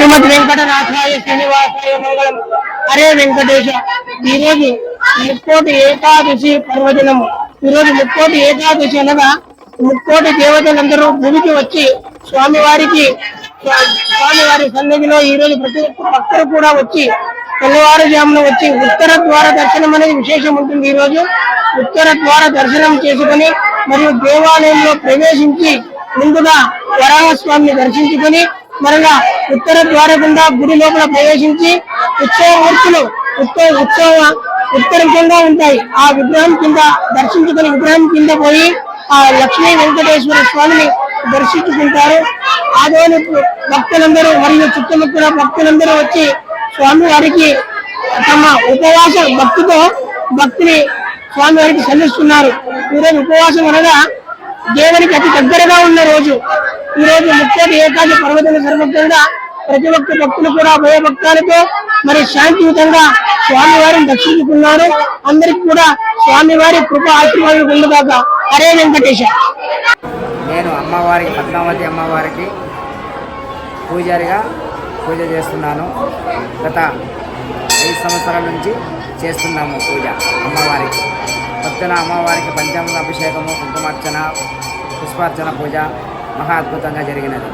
శ్రీమద్ వెంకటనాథాయ శ్రీనివాసాయ మంగళం హరే వెంకటేశ ఈరోజు ముక్కోటి ఏకాదశి పర్వదినము. ఈ రోజు ముక్కోటి ఏకాదశి అనగా ముక్కోటి దేవతలందరూ భూమికి వచ్చి స్వామివారికి స్వామివారి సన్నిధిలో ఈ రోజు ప్రతి ఒక్క భక్తులు కూడా వచ్చి తెల్లవారుజామున వచ్చి ఉత్తర ద్వార దర్శనం అనేది విశేషం ఉంటుంది ఈ రోజు ఉత్తర ద్వార దర్శనం చేసుకొని మరియు దేవాలయంలో ప్రవేశించి ముందుగా వరాహస్వామిని దర్శించుకొని మరలా ఉత్తర ద్వార గుండా గుడి లోపల ప్రవేశించి ఉత్సవ మూర్తులు ఉత్సవ ఉత్సవ ఉత్తరంగా ఉంటాయి. ఆ విగ్రహం కింద దర్శించుకుని విగ్రహం కింద పోయి ఆ లక్ష్మీ వెంకటేశ్వర స్వామిని దర్శించుకుంటారు. ఆదోని భక్తులందరూ మరియు చుట్టుముట్టుల భక్తులందరూ వచ్చి స్వామి వారికి తమ ఉపవాస భక్తితో భక్తిని స్వామి వారికి చెల్లిస్తున్నారు. ఈరోజు ఉపవాసం అనగా దేవునికి అతి దగ్గరగా ఉన్న రోజు ఈ రోజు ముఖ్యత ఏకాది పర్వదిన సందర్భంగా ప్రతి ఒక్క భక్తులు కూడా భయభక్తాలతో మరి శాంతియుతంగా స్వామివారిని దర్శించుకున్నారు. అందరికి కూడా స్వామివారి కృప ఆశీర్వాదం ఉండగాక హరే వెంకటేశ. నేను అమ్మవారి పద్మావతి అమ్మవారికి పూజారిగా పూజ చేస్తున్నాను. గత ఐదు సంవత్సరాల నుంచి చేస్తున్నాము పూజ అమ్మవారికి. పొద్దున అమ్మవారికి పంచామృత అభిషేకము కుంకుమార్చన పుష్పార్చన పూజ మహా అద్భుతంగా జరిగినది.